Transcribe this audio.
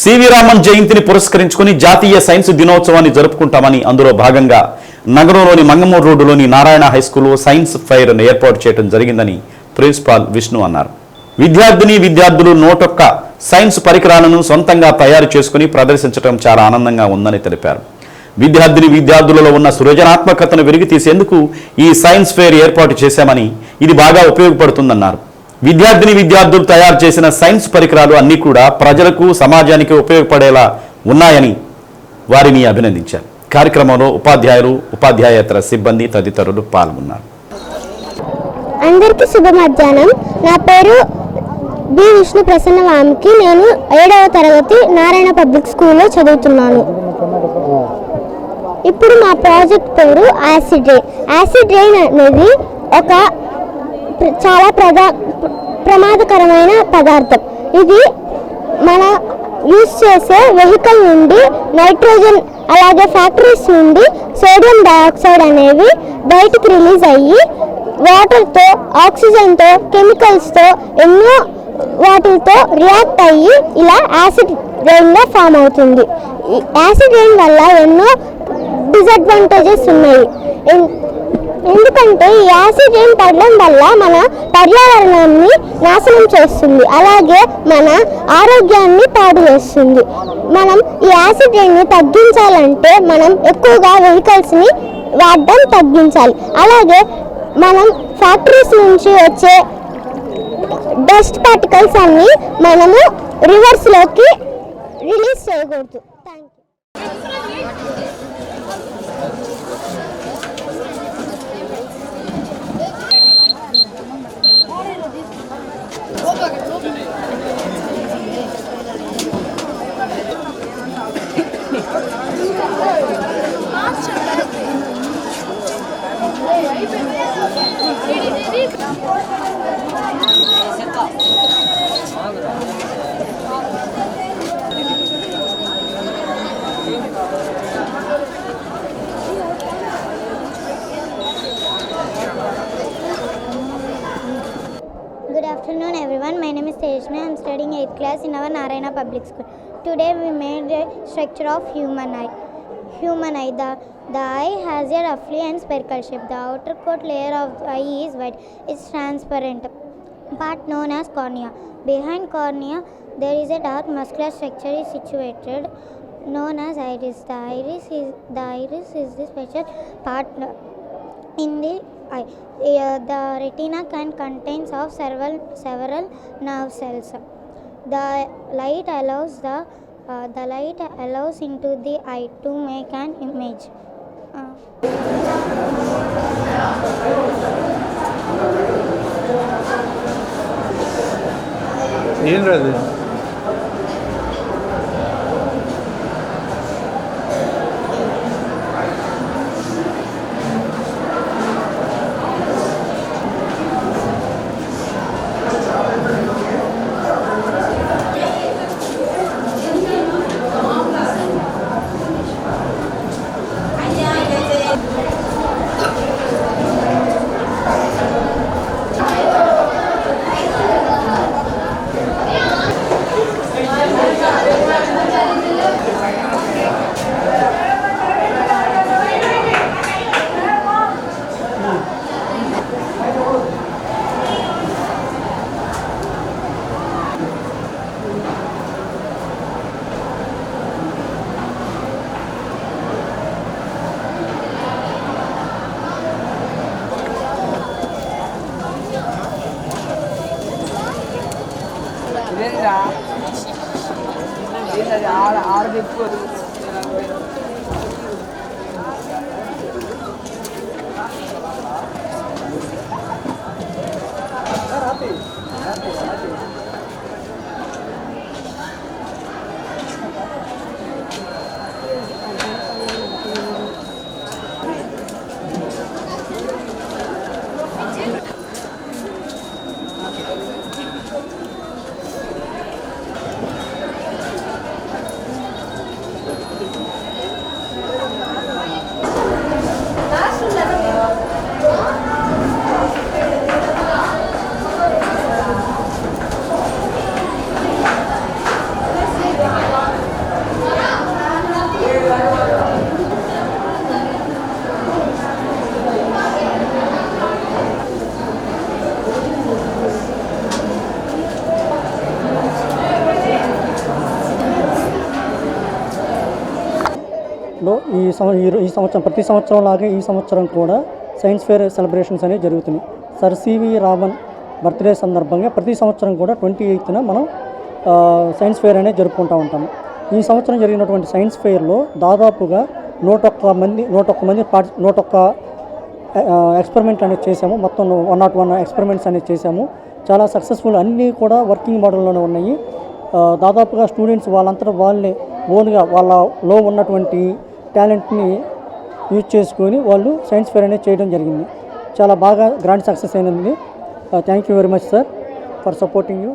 CV Raman జయంతిని పురస్కరించుకుని జాతీయ సైన్స్ దినోత్సవాన్ని జరుపుకుంటామని అందులో భాగంగా నగరంలోని మంగమూరు రోడ్డులోని నారాయణ హై స్కూల్లో సైన్స్ ఫైర్ ఏర్పాటు చేయడం జరిగిందని ప్రిన్సిపాల్ విష్ణు అన్నారు. విద్యార్థిని విద్యార్థులు నూటొక్క సైన్స్ పరికరాలను సొంతంగా తయారు చేసుకుని ప్రదర్శించడం చాలా ఆనందంగా ఉందని తెలిపారు. విద్యార్థిని విద్యార్థులలో ఉన్న సృజనాత్మకతను వెలికి తీసేందుకు ఈ సైన్స్ ఫెయిర్ ఏర్పాటు చేశామని ఇది బాగా ఉపయోగపడుతుందన్నారు. విద్యార్థిని విద్యార్థులు తయారు చేసిన సైన్స్ పరికరాలు అన్నీ కూడా ప్రజలకు సమాజానికి ఉపయోగపడేలా ఉన్నాయని వారిని అభినందించారు. కార్యక్రమంలో ఉపాధ్యాయులు ఉపాధ్యాయేతర సిబ్బంది తదితరులు పాల్గొన్నారు. అందరికీ శుభ మధ్యాహ్నం నా పేరు బి. విష్ణు ప్రసన్న వామికి నేను ఏడవ తరగతి నారాయణ పబ్లిక్ స్కూల్లో చదువుతున్నాను. ఇప్పుడు మా ప్రాజెక్ట్ పేరు యాసిడ్ రైన్ యాసిడ్ రైన్ అనేది ఒక చాలా ప్రధా ప్రమాదకరమైన పదార్థం. ఇది మన యూజ్ చేసే వెహికల్ నుండి నైట్రోజన్ అలాగే ఫ్యాక్టరీస్ నుండి సోడియం డయాక్సైడ్ అనేవి బయటకు రిలీజ్ అయ్యి వాటర్తో ఆక్సిజన్తో కెమికల్స్తో ఎన్నో వాటితో రియాక్ట్ అయ్యి ఇలా యాసిడ్ రెయిన్గా ఫామ్ అవుతుంది. యాసిడ్ రెయిన్ వల్ల ఎన్నో డిసడ్వాంటేజెస్ ఉన్నాయి. ఎందుకంటే ఈ యాసిడ్ రెయిన్ పడడం వల్ల మన పర్యావరణాన్ని నాశనం చేస్తుంది. అలాగే మన ఆరోగ్యాన్ని పాడు చేస్తుంది. మనం ఈ యాసిడ్ రెయిన్ని తగ్గించాలంటే మనం ఎక్కువగా వెహికల్స్ని వాడడం తగ్గించాలి. అలాగే మనం ఫ్యాక్టరీస్ నుంచి వచ్చే డస్ట్ పార్టికల్స్ అన్ని మనము రివర్స్లోకి రిలీజ్ చేయకూడదు. Thank afternoon, everyone. My name is Tejna. I am studying 8th class in our Narayana Public School. Today, we made a structure of human eye. Human eye. The, the eye has a roughly and spherical shape. The outer coat layer of the eye is white. It's transparent. Part known as cornea. Behind cornea, there is a dark muscular structure is situated, known as iris. The iris is the iris is the special part in the eye. The retina can contains of several several nerve cells. The light allows the uh, the light allows into the eye to make an image. Bien, gracias. ಆರು ఈ సంవ ఈ సంవత్సరం ప్రతి సంవత్సరం లాగే ఈ సంవత్సరం కూడా సైన్స్ ఫేర్ సెలబ్రేషన్స్ అనేవి జరుగుతున్నాయి. సర్ సివి రామన్ బర్త్డే సందర్భంగా ప్రతి సంవత్సరం కూడా ట్వంటీ ఎయిత్న మనం సైన్స్ ఫేర్ అనేది జరుపుకుంటూ ఉంటాము ఈ సంవత్సరం జరిగినటువంటి సైన్స్ ఫెయిర్లో దాదాపుగా నూట ఒక్క మంది నూట ఒక్క మంది పార్టి నూట ఒక్క ఎక్స్పెరిమెంట్ అనేది చేసాము మొత్తం వన్ నాట్ వన్ ఎక్స్పెరిమెంట్స్ అనేది చేసాము చాలా సక్సెస్ఫుల్ అన్నీ కూడా వర్కింగ్ మోడల్లోనే ఉన్నాయి. దాదాపుగా స్టూడెంట్స్ వాళ్ళంతటా వాళ్ళే ఓన్గా వాళ్ళలో ఉన్నటువంటి టాలెంట్ని యూజ్ చేసుకొని వాళ్ళు సైన్స్ ఫెయిర్ అనేది చేయడం జరిగింది. చాలా బాగా గ్రాండ్ సక్సెస్ అయినది thank you very much sir for supporting you